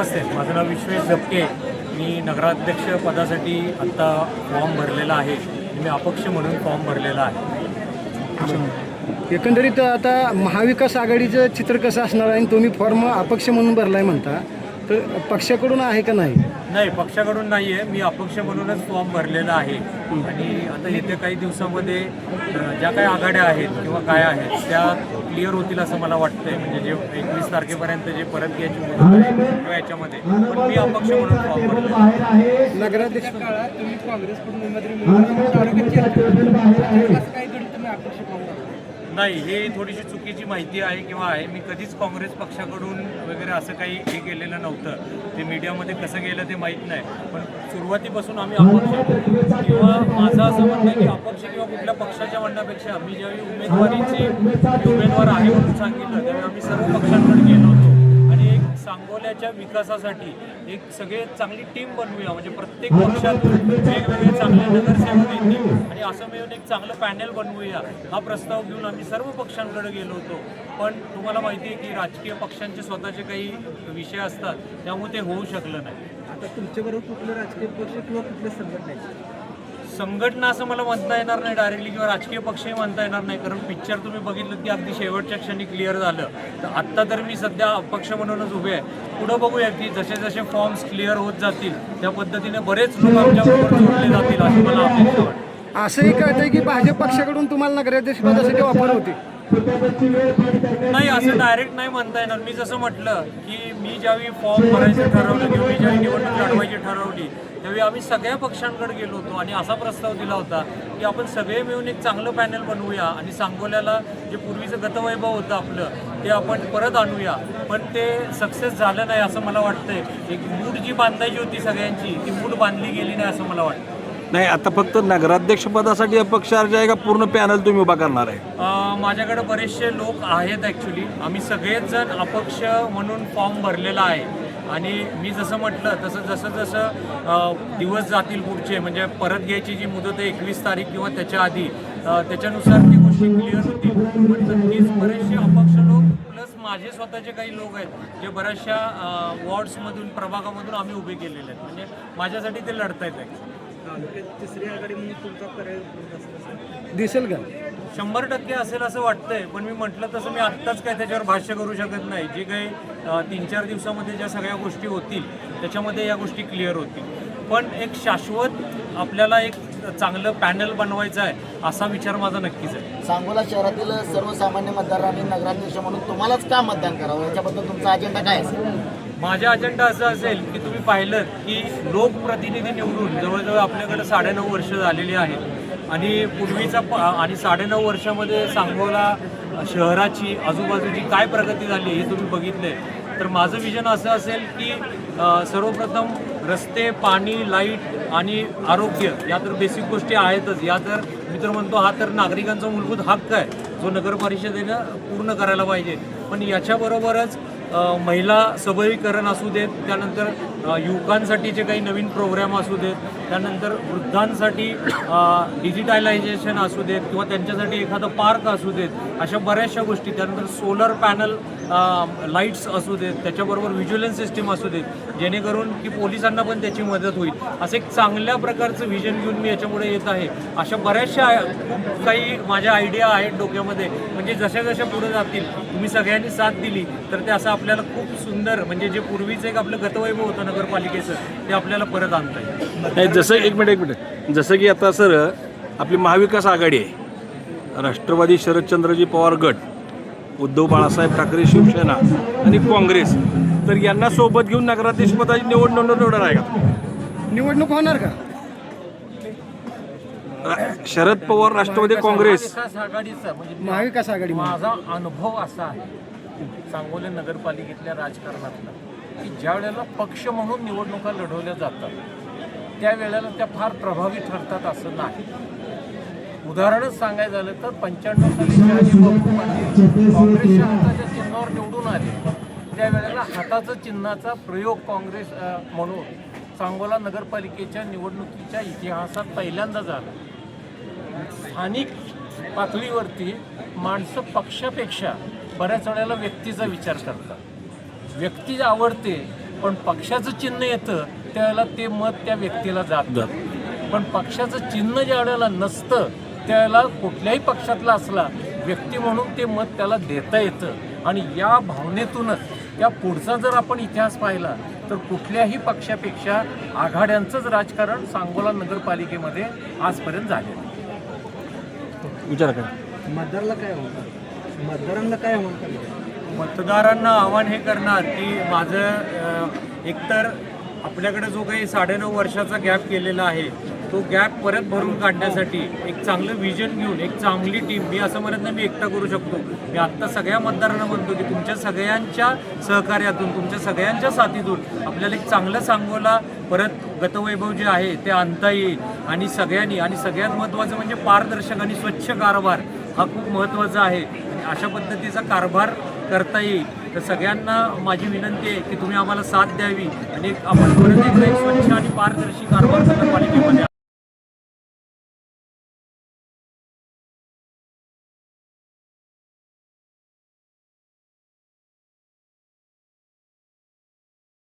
नमस्ते माझं नाव विश्वेश झपके मी नगराध्यक्ष पदासाठी आत्ता फॉर्म भरलेला आहे. मी अपक्ष म्हणून फॉर्म भरलेला आहे. एकंदरीत आता महाविकास आघाडीचं चित्र कसं असणार आहे आणि तुम्ही फॉर्म अपक्ष म्हणून भरलाय म्हणता. तर पक्षाकडून आहे का नाही? नाही पक्षाकडून नाही आहे मी अपक्ष म्हणूनच फॉर्म भरलेला आहे. आणि आता येत्या काही दिवसामध्ये ज्या काही आघाड्या आहेत किंवा काय आहेत त्या क्लिअर होतील असं मला वाटतंय. म्हणजे जे एकवीस तारखेपर्यंत जे परत घ्यायची मुदत आहे किंवा याच्यामध्ये. पण मी अपक्ष म्हणून फॉर्म भरलेला आहे. नगराध्यक्ष काळात तुम्ही काँग्रेसकडून उमेदवारी मिळवून तालुक्यात घडलं तुम्ही अपक्ष पाहून नाही हे थोडीशी चुकीची माहिती आहे किंवा आहे. मी कधीच काँग्रेस पक्षाकडून वगैरे असं काही हे केलेलं नव्हतं. ते मीडियामध्ये कसं गेलं ते माहीत नाही. पण सुरुवातीपासून आम्ही अपक्ष किंवा माझं असं म्हणणं आहे की अपक्ष किंवा कुठल्या पक्षाच्या म्हणण्यापेक्षा मी ज्यावेळी उमेदवारीचे उमेदवार आहे म्हणून सांगितलं त्यावेळी आम्ही सर्व पक्षांकडे गेलो. सांगोल्याच्या विकासासाठी एक सगळे चांगली टीम बनवूया. म्हणजे प्रत्येक पक्षात वेगवेगळे चांगले नगरसेवक येतील आणि असं मिळून एक चांगलं पॅनल बनवूया. हा प्रस्ताव घेऊन आम्ही सर्व पक्षांकडे गेलो होतो. पण तुम्हाला माहिती आहे की राजकीय पक्षांचे स्वतःचे काही विषय असतात. त्यामुळे ते होऊ शकलं नाही. आता तुमच्याबरोबर कुठलं राजकीय पक्ष किंवा कुठल्या संघटनेचे संघटना असं मला म्हणता येणार नाही डायरेक्टली किंवा राजकीय पक्षही म्हणता येणार नाही. कारण पिक्चर तुम्ही बघितलं की अगदी शेवटच्या क्षणी क्लिअर झालं. तर आत्ता तर मी सध्या अपक्ष म्हणूनच उभे आहे. पुढं बघूया की जसे जसे फॉर्म्स क्लिअर होत जातील त्या पद्धतीने बरेच लोक आमच्याबरोबर जोडले जातील असं मला अपेक्षा वाटतं असंही कळतंय की भाजप पक्षाकडून तुम्हाला नगराध्यक्ष पदासाठी ऑफर होती. नाही असं डायरेक्ट नाही म्हणता येणार. मी जसं म्हटलं की मी ज्यावेळी फॉर्म भरायचं ठरवलं किंवा मी ज्यावेळी निवडणूक लढवायची ठरवली त्यावेळी आम्ही सगळ्या पक्षांकडे गेलो होतो आणि असा प्रस्ताव दिला होता की आपण सगळे मिळून एक चांगलं पॅनल बनवूया आणि सांगोल्याला जे पूर्वीचं गतवैभव होतं आपलं ते आपण परत आणूया. पण ते सक्सेस झालं नाही असं मला वाटतंय. एक मूड जी बांधायची होती सगळ्यांची ती मूड बांधली गेली नाही असं मला वाटतं नाही आता फक्त नगराध्यक्षपदासाठी अपक्ष अर्ज आहे का? पूर्ण पॅनल तुम्ही उभा करणार आहे? माझ्याकडे बरेचसे लोक आहेत ॲक्च्युली आम्ही सगळेच जण अपक्ष म्हणून फॉर्म भरलेला आहे. आणि मी जसं म्हटलं तसं जसं जसं अ, दिवस जातील पुढचे म्हणजे परत घ्यायची जी मुदत आहे एकवीस तारीख किंवा त्याच्या आधी अ, त्याच्यानुसार ती गोष्टी क्लिअर होतील पण नक्कीच बरेचसे अपक्ष लोक प्लस माझे स्वतःचे काही लोक आहेत जे बऱ्याचशा अ, वॉर्ड्समधून प्रभागामधून आम्ही उभे केलेले आहेत. म्हणजे माझ्यासाठी ते लढतायत ॲक्च्युली तालुक्यात तिसरी आघाडी म्हणून तुमचा पर्याय. दिसेल का? शंभर टक्के असेल असं वाटतंय पण मी म्हटलं तसं मी आत्ताच काय त्याच्यावर भाष्य करू शकत नाही. जे काही तीन चार दिवसामध्ये ज्या सगळ्या गोष्टी होतील त्याच्यामध्ये या गोष्टी क्लिअर होतील. पण एक शाश्वत आपल्याला एक चांगलं पॅनल बनवायचं आहे असा विचार माझा नक्कीच आहे. सांगोला शहरातील सर्वसामान्य मतदारांनी नगराध्यक्ष म्हणून तुम्हालाच का मतदान करावं? याच्याबद्दल तुमचा अजेंडा काय असेल? माझा अजेंडा असा असेल की तुम्ही पाहिलं की लोकप्रतिनिधी निवडून जवळजवळ आपल्याकडे साडेनऊ वर्ष झालेली आहेत. आणि पूर्वीचा प आणि साडेनऊ वर्षामध्ये सांगोला शहराची आजूबाजूची काय प्रगती झाली हे तुम्ही बघितले तर माझं विजन असं असेल की सर्वप्रथम रस्ते पाणी लाइट आणि आरोग्य या तर बेसिक गोष्टी आहेतच. या तर मी तर म्हणतो हा तर नागरिकांचा मूलभूत हक्क आहे. जो नगर परिषदेनं पूर्ण करायला पाहिजे. पण याच्याबरोबरच महिला सबलीकरण असू देत त्यानंतर युवकांसाठी जे काही नवीन प्रोग्राम असू देत त्यानंतर वृद्धांसाठी डिजिटलायझेशन असू देत किंवा त्यांच्यासाठी एखादं पार्क असू देत अशा बऱ्याचशा गोष्टी. त्यानंतर सोलर पॅनल लाईट्स असू देत त्याच्याबरोबर व्हिज्युअलन्स सिस्टीम असू देत जेणेकरून की पोलिसांना पण त्याची मदत होईल. असं एक चांगल्या प्रकारचं व्हिजन घेऊन मी याच्यामुळे येत आहे. अशा बऱ्याचशा खूप काही माझ्या आयडिया आहेत डोक्यामध्ये. म्हणजे जशा जशा पुढे जातील तुम्ही सगळ्यांनी साथ दिली तर ते असं आपल्याला खूप सुंदर म्हणजे जे पूर्वीचं एक आपलं गतवैभव होतं नगरपालिकेचं ते आपल्याला परत आणता येईल नाही जसं एक मिनिट एक मिनिट. जसं की आता सर आपली महाविकास आघाडी आहे. राष्ट्रवादी शरदचंद्रजी पवार गट उद्धव बाळासाहेब ठाकरे शिवसेना आणि काँग्रेस. तर यांना सोबत घेऊन नगराध्यक्ष पदाची निवड निवडणार आहे का? निवडणूक होणार का? शरद पवार राष्ट्रवादी काँग्रेस. महाविकास म्हणजे महाविकास आघाडी माझा अनुभव असा आहे. सांगोले नगरपालिकेतल्या राजकारणातला. ज्या वेळेला पक्ष म्हणून निवडणुका लढवल्या जातात त्यावेळेला त्या फार प्रभावी ठरतात असं नाही. उदाहरणच सांगायचं झालं तर पंच्याण्णव साली शहाजी बापू पाटील म्हणजे काँग्रेसच्या हाताच्या चिन्हावर निवडून आले. त्यावेळेला हाताचं चिन्हाचा प्रयोग काँग्रेस म्हणून सांगोला नगरपालिकेच्या निवडणुकीच्या इतिहासात पहिल्यांदा झाला. स्थानिक पातळीवरती माणसं पक्षापेक्षा बऱ्याच वेळेला व्यक्तीचा विचार करतात. व्यक्ती आवडते पण पक्षाचं चिन्ह येतं त्यावेळेला ते मत त्या व्यक्तीला जात. जात. पण पक्षाचं चिन्ह ज्या वेळेला नसतं त्यावेळेला कुठल्याही पक्षातला असला व्यक्ती म्हणून ते मत त्याला देता येतं. आणि या भावनेतूनच त्या पुढचा जर आपण इतिहास पाहिला तर कुठल्याही पक्षापेक्षा आघाड्यांचंच राजकारण सांगोला नगरपालिकेमध्ये आजपर्यंत आहे. विचारा काय मतदाराला काय म्हणतात मतदारांना काय म्हणतात मतदारांना आव्हान हे करणार की माझं एकतर आपल्याकडे जो काही साडेनऊ वर्षाचा गॅप केलेला आहे तो गॅप परत भरून काढण्यासाठी एक चांगलं विजन घेऊन एक चांगली टीम मी असं म्हणत नाही मी एकटा करू शकतो. मी आत्ता सगळ्या मतदारांना म्हणतो की तुमच्या सगळ्यांच्या सहकार्यातून तुमच्या सगळ्यांच्या साथीतून आपल्याला एक चांगलं सांगोला परत गतवैभव जे आहे ते आणता येईल. आणि सगळ्यांनी आणि सगळ्यात महत्त्वाचं म्हणजे पारदर्शक आणि स्वच्छ कारभार हा खूप महत्त्वाचा आहे. अशा पद्धतीचा कारभार करता येईल तर सगळ्यांना माझी विनंती आहे की तुम्ही आम्हाला साथ द्यावी आणि आपण परत एकदा स्वच्छ आणि पारदर्शी कारभार नगरपालिकेमध्ये